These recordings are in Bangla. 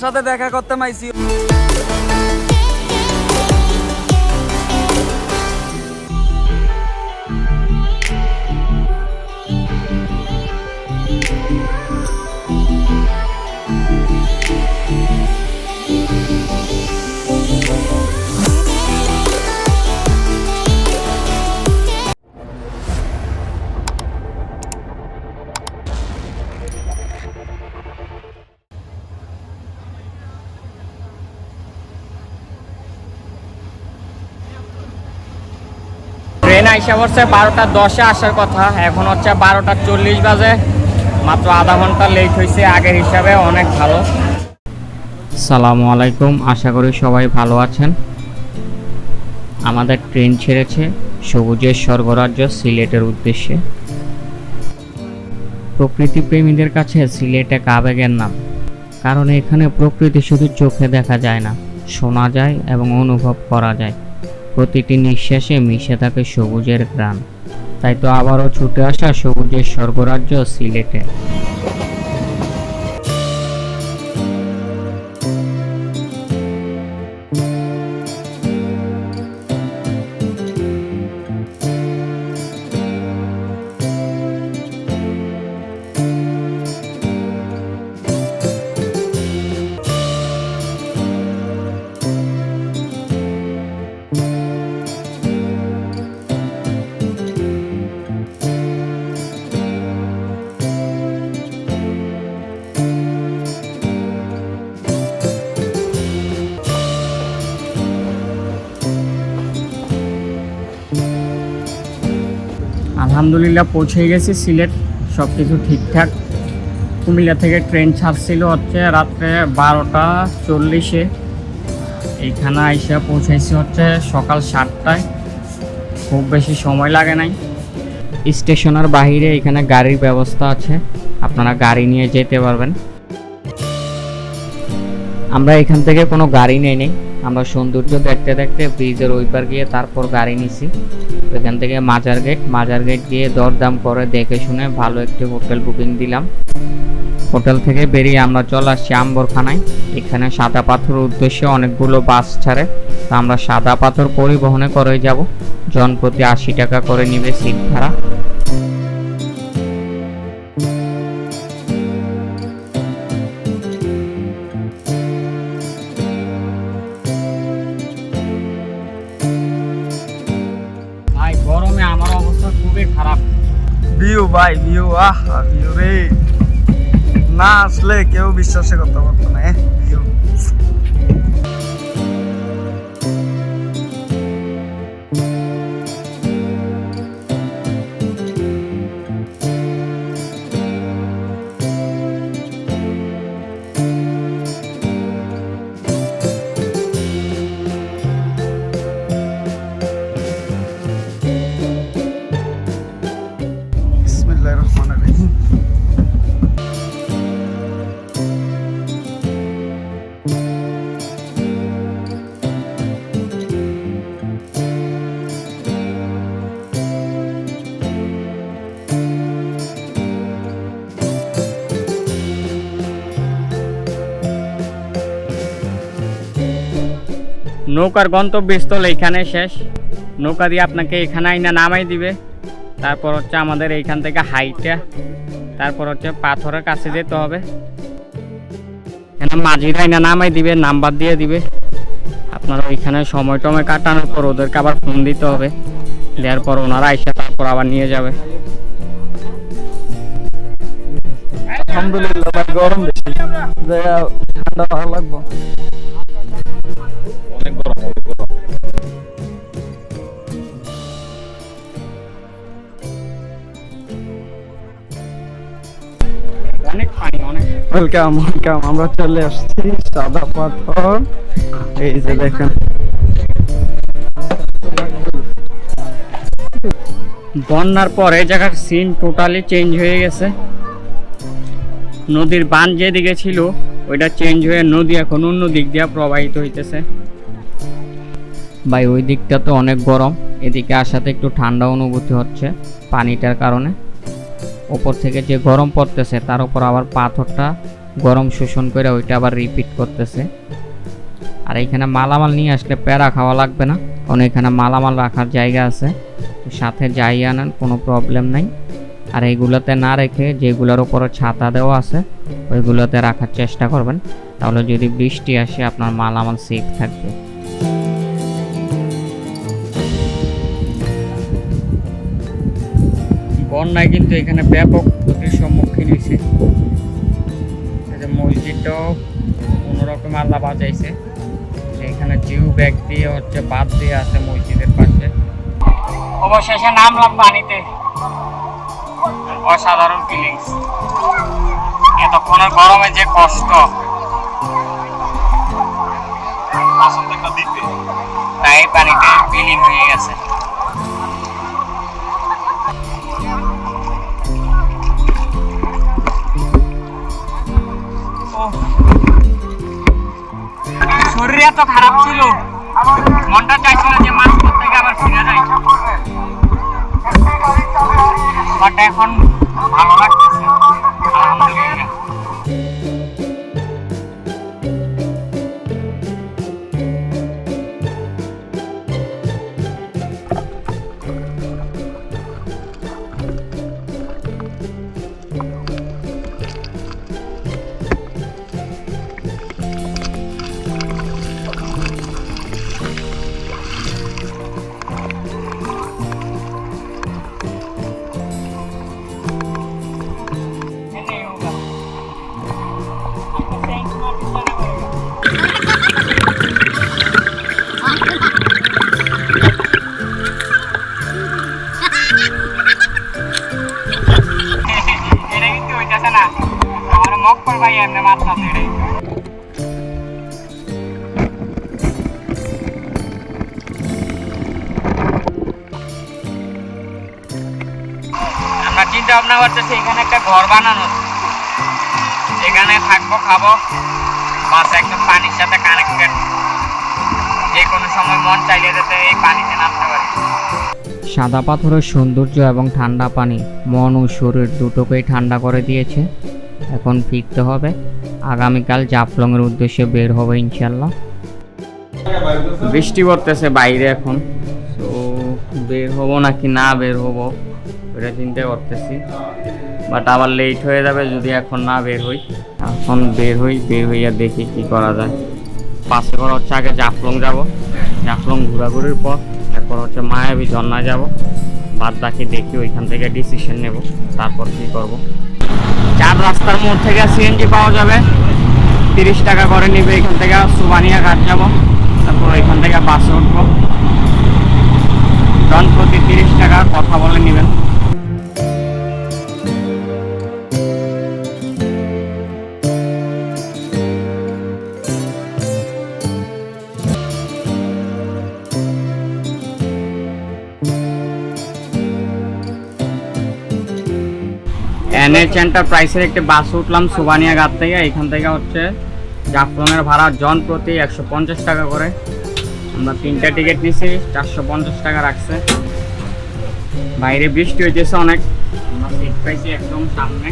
সাথে দেখা করতে মাইছি আইসা পড়ছে বারোটা দশে আসার কথা। এখন হচ্ছে বারোটা চল্লিশ বাজে। মাত্র আধা ঘণ্টা লেট হয়েছে আগের হিসাবে অনেক ভালো। সালামু আলাইকুম, আশা করি সবাই ভালো আছেন। আমাদের ট্রেন ছেড়েছে সবুজের স্বর্গরাজ্য সিলেটের উদ্দেশ্যে। প্রকৃতি প্রেমীদের কাছে সিলেট এক আবেগের নাম, কারণ এখানে প্রকৃতি শুধু চোখে দেখা যায় না, শোনা যায় এবং অনুভব করা যায়। প্রতিটি নিঃশ্বাসে মিশে থাকে সবুজের গ্রাম তাই তো আবারও ছুটে আসা সবুজের স্বর্গরাজ্য সিলেটে। আলহামদুলিল্লাহ পৌঁছে গেছি, সিলেট সব কিছু ঠিকঠাক। কুমিল্লা থেকে ট্রেন ছাড়ছিল হচ্ছে রাত্রে বারোটা চল্লিশে। এইখানে আইসা পৌঁছাইছি হচ্ছে সকাল সাতটায়। খুব বেশি সময় লাগে নাই। স্টেশনের বাইরে এখানে গাড়ির ব্যবস্থা আছে, আপনারা গাড়ি নিয়ে যেতে পারবেন। আমরা এখান থেকে কোনো গাড়ি নেই নেই। আমরা সৌন্দর্য দেখতে দেখতে ব্রিজের ওই পার গিয়ে তারপর গাড়ি নিছি। এখান থেকে মাজার গেট মাজার গেট গিয়ে দরদাম করে দেখে শুনে ভালো একটি হোটেল বুকিং দিলাম। হোটেল থেকে বেরিয়ে আমরা চলে আসছি আম্বরখানায়। এখানে সাদা পাথর উদ্দেশ্যে অনেকগুলো বাস ছাড়ে। তা আমরা সাদা পাথর পরিবহনে করে যাব। জন প্রতি আশি টাকা করে নিবে সিট ভাড়া। ভাই ভিউ আহ ভিউ রে। না আসলে কেউ বিশ্বাসে করতে পারতো না নৌকার গন্তব্যস্থল এইখানে শেষ। নৌকা দিয়ে আপনাকে এখানে আইনা নামাই দিবে। তারপর হচ্ছে আমাদের এইখান থেকে হাইটা, তারপর হচ্ছে পাথরের কাছে যেতে হবে। এখানে মাঝির আইনা নামাই দিবে, নাম্বার দিয়ে দিবে। আপনারা ওইখানে সময় টময় কাটানোর পর ওদেরকে আবার ফোন দিতে হবে। দেওয়ার পর ওনারা আইসা তারপর আবার নিয়ে যাবে। আলহামদুলিল্লাহ গরম বেশি। ঠান্ডা ভালো লাগবো। ওয়েলকাম ওয়েলকাম আমরা চলে আসছি সাদা পাথর। এই যে দেখেন। বন্যার পর এই জায়গার সিন টোটালি চেঞ্জ হয়ে গেছে। নদীর বান যেদিকে ছিল, ওইটা চেঞ্জ হয়ে নদী এখন অন্য দিক দিয়ে প্রবাহিত হইতেছে। ভাই, ওই দিকটা তো অনেক গরম। এদিকে আসাতে একটু ঠান্ডা অনুভূতি হচ্ছে পানিটার কারণে। ওপর থেকে যে গরম পড়তেছে, তার উপর আবার পাথরটা গরম শোষণ করে ওইটা আবার রিপিট করতেছে। আর এখানে মালামাল নিয়ে আসলে প্যারা খাওয়া লাগবে না। কারণ এখানে মালামাল রাখার জায়গা আছে। সাথে যাই আনেন, কোনো প্রবলেম নাই। আর এইগুলোতে না রেখে যেগুলোর উপরে ছাতা দেওয়া আছে, ওইগুলোতে রাখার চেষ্টা করবেন। তাহলে যদি বৃষ্টি আসে, আপনার মালামাল সেফ থাকবে। বন্যায় কিন্তু এখানে ব্যাপক ক্ষতির সম্মুখীন হয়েছে। মসজিদটাও কোনোরকম আল্লাহ বাঁচাইছে। এখানে জিউ ব্যাগ দিয়ে হচ্ছে বাদ দিয়ে আছে মসজিদের পাশে। অবশেষে নামলাম পানিতে। অসাধারণ ফিলিংস এতক্ষণের গরমে যে কষ্ট। তাই পানিতে ফিলিং হয়ে গেছে। শরীর এত খারাপ ছিল। মনটা চাইছিল যে মাছ থেকে আবার ফিরে যাই বাট এখন ভালো লাগতেছে। আলহামদুলিল্লাহ। চিন্তা ভাবনা করতেছি এখানে একটা ঘর বানানো এখানে থাকব, খাব। বাস একদম পানির সাথে কানেক্টেড যে কোনো সময় মন চাইলে যাতে এই পানিতে নামতে পারি। সাদা পাথরের সৌন্দর্য এবং ঠান্ডা পানি মন ও শরীর দুটোকেই ঠান্ডা করে দিয়েছে। এখন ফিরতে হবে। আগামীকাল জাফলংয়ের উদ্দেশ্যে বের হবে ইনশাল্লাহ বৃষ্টি পড়তেছে বাইরে এখন। তো বের হব নাকি না বের হব? এটা চিন্তা করতেছি বাট আবার লেট হয়ে যাবে যদি এখন না বের হই। এখন বের হই, বের হইয়া দেখি কি করা যায়। পাশে করে হচ্ছে আগে জাফলং যাব। জাফলং ঘোরাঘুরির পর এরপর হচ্ছে মায়াবী ঝর্ণা যাব। বাদ বাকি দেখি ওইখান থেকে ডিসিশন নেব, তারপর কি করব। চার রাস্তার মোড় থেকে সিএনজি পাওয়া যাবে। তিরিশ টাকা করে নিবে এখান থেকে, সুবানিয়া ঘাট যাব। তারপর এখান থেকে বাসে উঠবো। জন প্রতি তিরিশ টাকা কথা বলে নেবেন। এনএচ এন্টারপ্রাইসের একটি বাস উঠলাম সুবানিয়া ঘাট থেকে। এখান থেকে হচ্ছে জাফলংয়ের ভাড়া জন প্রতি একশো পঞ্চাশ টাকা করে। আমরা তিনটা টিকিট নিছি, চারশো পঞ্চাশ টাকা রাখছে। বাইরে বৃষ্টি হইতেছে অনেক। আমরা সিট পাইছি একদম সামনে।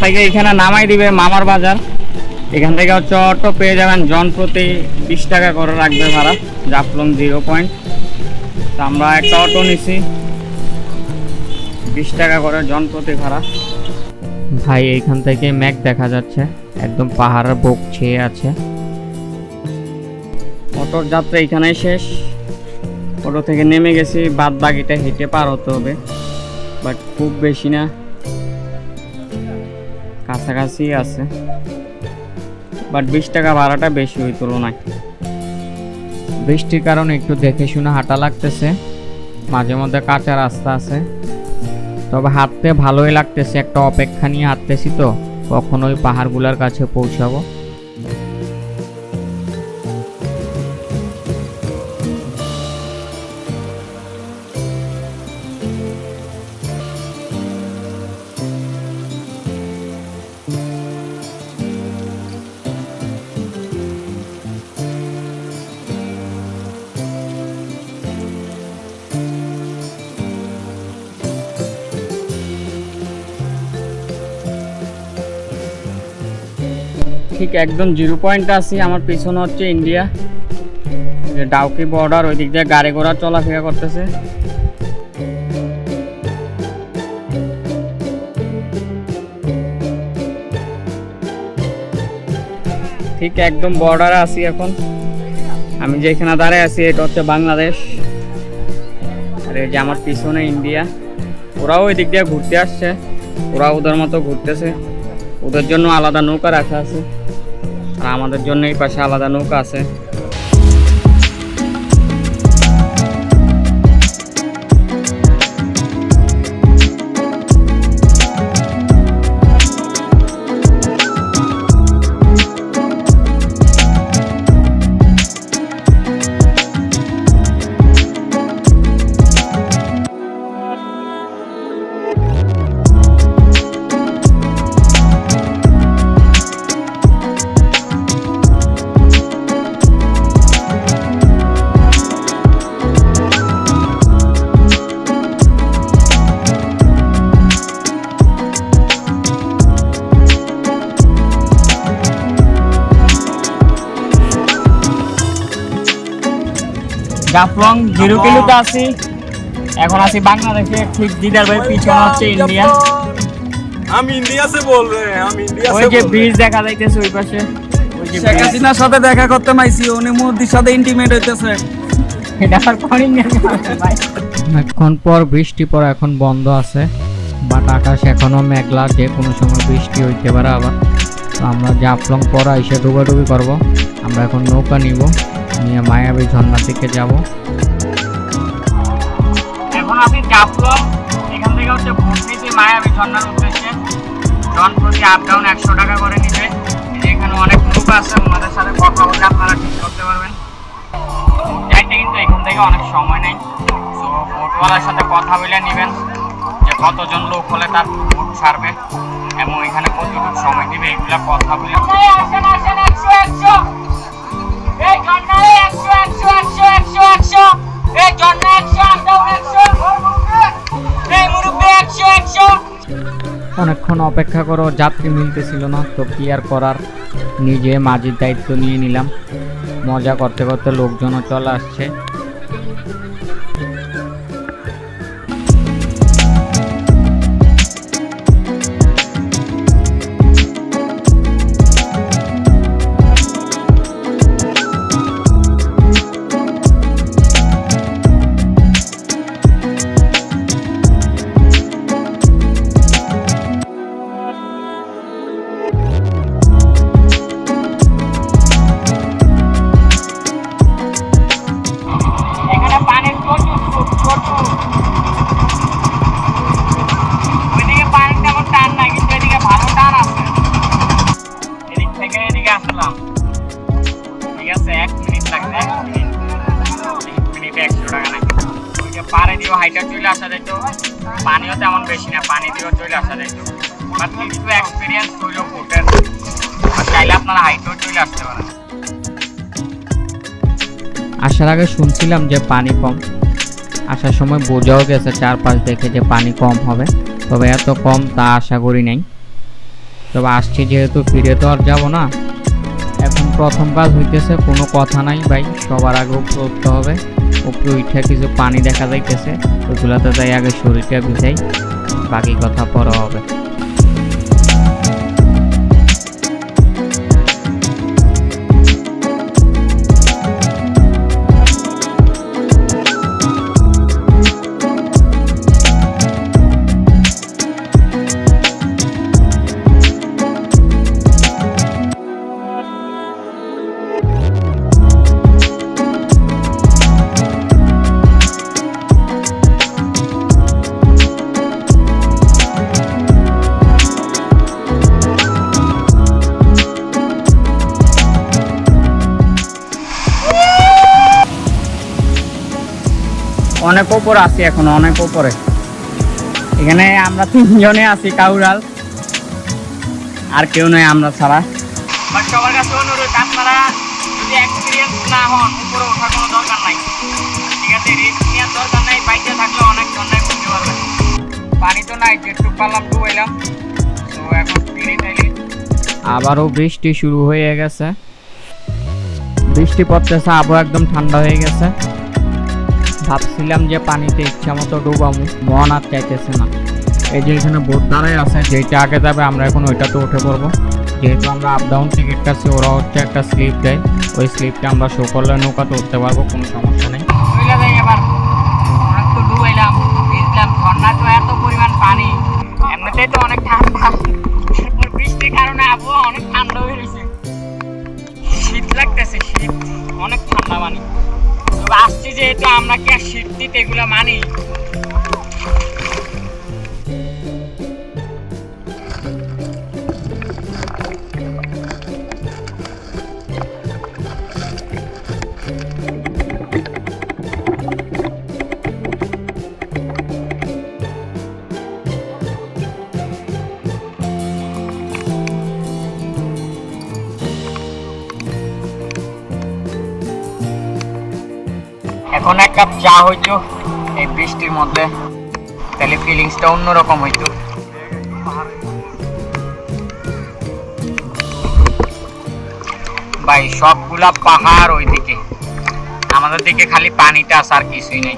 থেকে এখানে নামাই দিবে মামার বাজার। এখান থেকে হচ্ছে অটো পেয়ে যাবেন জন প্রতি বিশ টাকা করে রাখবে ভাড়া, জাফলং জিরো পয়েন্ট। তো আমরা একটা অটো নিছি, বিশ টাকা করে জন প্রতি ভাড়া। ভাই এইখান থেকে ম্যাক দেখা যাচ্ছে, একদম পাহাড়ের বুক ছেয়ে আছে। অটোর যাত্রা এখানেই শেষ। অটো থেকে নেমে গেছি, বাদ বাকিটা হেঁটে পার হতে হবে, বাট খুব বেশি না। কাছাকাছি আছে। বাট বিশ টাকা ভাড়াটা বেশি ওই তুলনায়। বৃষ্টির কারণে একটু দেখে শুনে হাঁটা লাগতেছে। মাঝে মধ্যে কাঁচা রাস্তা আছে। তবে হাঁটতে ভালোই লাগতেছে, একটা অপেক্ষা নিয়ে হাঁটতেছি তো। কখন ওই পাহাড়গুলোর কাছে পৌঁছাবো। ঠিক একদম জিরো পয়েন্টে আছি, আমার পিছনে হচ্ছে ইন্ডিয়া। ডাউকি বর্ডার ওই দিক দিয়ে গাড়ি ঘোড়া চলাফেরা করতেছে। ঠিক একদম বর্ডারে আছি এখন। আমি যেখানে দাঁড়ায় আছি, এটা হচ্ছে বাংলাদেশ। আর এই যে আমার পিছনে ইন্ডিয়া। ওরাও ওই দিক দিয়ে ঘুরতে আসছে। ওরা ওদের মতো ঘুরতেছে। ওদের জন্য আলাদা নৌকা রাখা আছে। আমাদের জন্য এই পাশে আলাদা নৌকা আছে। জাফলং জিরো কিলোতে আছি। এখন আছি বাংলাদেশে ঠিক দিদার ভাই পিছনে হচ্ছে ইন্ডিয়া আমি ইন্ডিয়া সে বল রে আমি ইন্ডিয়া ওই যে ব্রিজ দেখা যাইতেছে ওই পাশে। শেখ হাসিনার সাথে দেখা করতে মাইছি উনি মোদির সাথে ইন্টিমেট হইতেছে। এখন পর বৃষ্টি পড়া এখন বন্ধ আছে বাট আকাশ এখনও মেঘলা যে কোনো সময় বৃষ্টি হইতে পারে আবার। তো আমরা জাফলং পরা এসে ডুবাডুবি করব আমরা এখন নৌকা নিব। নিয়ে মায়াবী ঝর্ণার দিকে যাব। এখন আমি জাফলং এখান থেকে হচ্ছে ভোট নিতে মায়াবী ঝর্ণার উদ্দেশ্যে। জন প্রতি আপ ডাউন একশো টাকা করে নিবে। এখানে অনেক নৌকা আছে ওনাদের সাথে কথা বলে আপনারা ঠিক করতে পারবেন। যাইতে কিন্তু এখান থেকে অনেক সময় নেই। তো বোটওয়ালার সাথে কথা বলে নেবেন যে কতজন লোক হলে তার বোট ছাড়বে এবং এখানে কতটুকু সময় দিবে এগুলা কথা বলে অনেকক্ষণ অপেক্ষা করো, যাত্রী মিলতেছিল না, তো কি আর করার? নিজে মাঝির দায়িত্ব নিয়ে নিলাম। মজা করতে করতে লোকজনও চলে আসছে। আসার আগে শুনছিলাম যে পানি কম। আসার সময় বোঝাও গেছে চারপাশ দেখে যে পানি কম হবে। তবে এত কম তা আশা করি নাই। তবে আসছি যেহেতু, ফিরে তো আর যাব না। এখন প্রথম কাজ হইতেছে কোনো কথা নাই ভাই, সবার আগে উপরে উঠতে হবে। উপরে উঠে কিছু পানি দেখা যাইতেছে, ওগুলাতে যাই আগে শরীরটা ভিজাই, বাকি কথা পরে হবে। অনেক উপর আছি এখন অনেক উপরে এখানে আমরা তিনজনে আছি কাউরাল। আর কেউ নয় আমরা ছাড়া। বাট সবার কাছে অনুরোধ আপনারা যদি এক্সপিরিয়েন্স না হন উপরে ওঠার কোনো দরকার নাই। ঠিক আছে রিস্ক নেওয়ার দরকার নাই বাইকে থাকলে অনেক ধরনের ঘুরতে পারবেন পানি তো নাই যেটুকু পারলাম ডুবাইলাম। তো এখন ফিরে চাইলে আবারও বৃষ্টি শুরু হয়ে গেছে। বৃষ্টি পড়তেছে আবহাওয়া একদম ঠান্ডা হয়ে গেছে। ভাবছিলাম যে পানিতে ইচ্ছা মতো ডুবামু, মন আর চাইতেছে না। এই যে এখানে বোট দাঁড়ায় আছে যেটা আগে যাবে, আমরা এখন ওইটাতে উঠে পড়ব। যেহেতু আমরা আপ ডাউন টিকিট কাছে, ওরা হচ্ছে একটা স্লিপ দেয়। ওই স্লিপটা আমরা শো করলে নৌকাতে উঠতে পারব, কোনো সমস্যা নেই। তো পানি। অনেক ঠান্ডা। বৃষ্টির কারণে আবহাওয়া অনেক ঠান্ডা শীত লাগতেছে, শীত, অনেক ঠান্ডা মানি আসছি যেহেতু আমরা কি আর শীত টিত এগুলো মানি। কাপ চা হইতো এই বৃষ্টির মধ্যে, তাহলে ফিলিংসটা অন্যরকম হইতো। ভাই, সবগুলা পাহাড় ওইদিকে। আমাদের দিকে খালি পানিটা আছে, আর কিছুই নেই।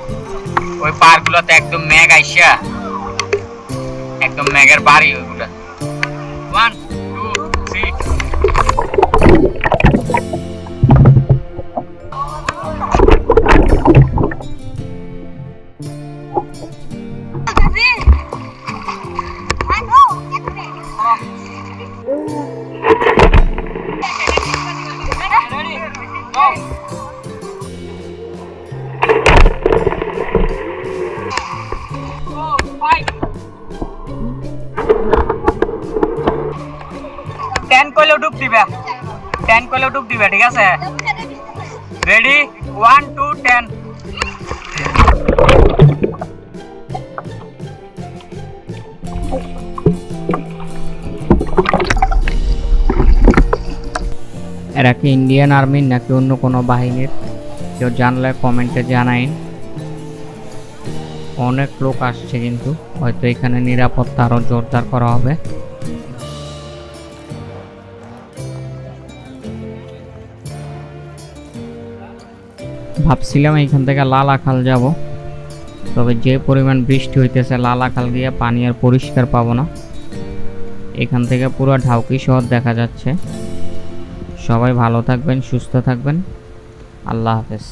ওই পাহাড়গুলোতে একদম মেঘ আইসা, একদম মেঘের বাড়ি ওইগুলা। ওয়ান টু থ্রি দিবে ঠিক আছে? রেডি ওয়ান টু টেন এরা কি ইন্ডিয়ান আর্মির নাকি অন্য কোনো বাহিনীর? কেউ জানলে কমেন্টে জানাইন। অনেক লোক আসছে কিন্তু, হয়তো এখানে নিরাপত্তা আরও জোরদার করা হবে। ভাবছিলাম এইখান থেকে লালাখাল যাব। তবে যে পরিমাণ বৃষ্টি হইতেছে লালাখাল গিয়ে পানি আর পরিষ্কার পাবো না। এখান থেকে পুরো ঢাউকি শহর দেখা যাচ্ছে। সবাই ভালো থাকবেন, সুস্থ থাকবেন। আল্লাহ হাফেজ।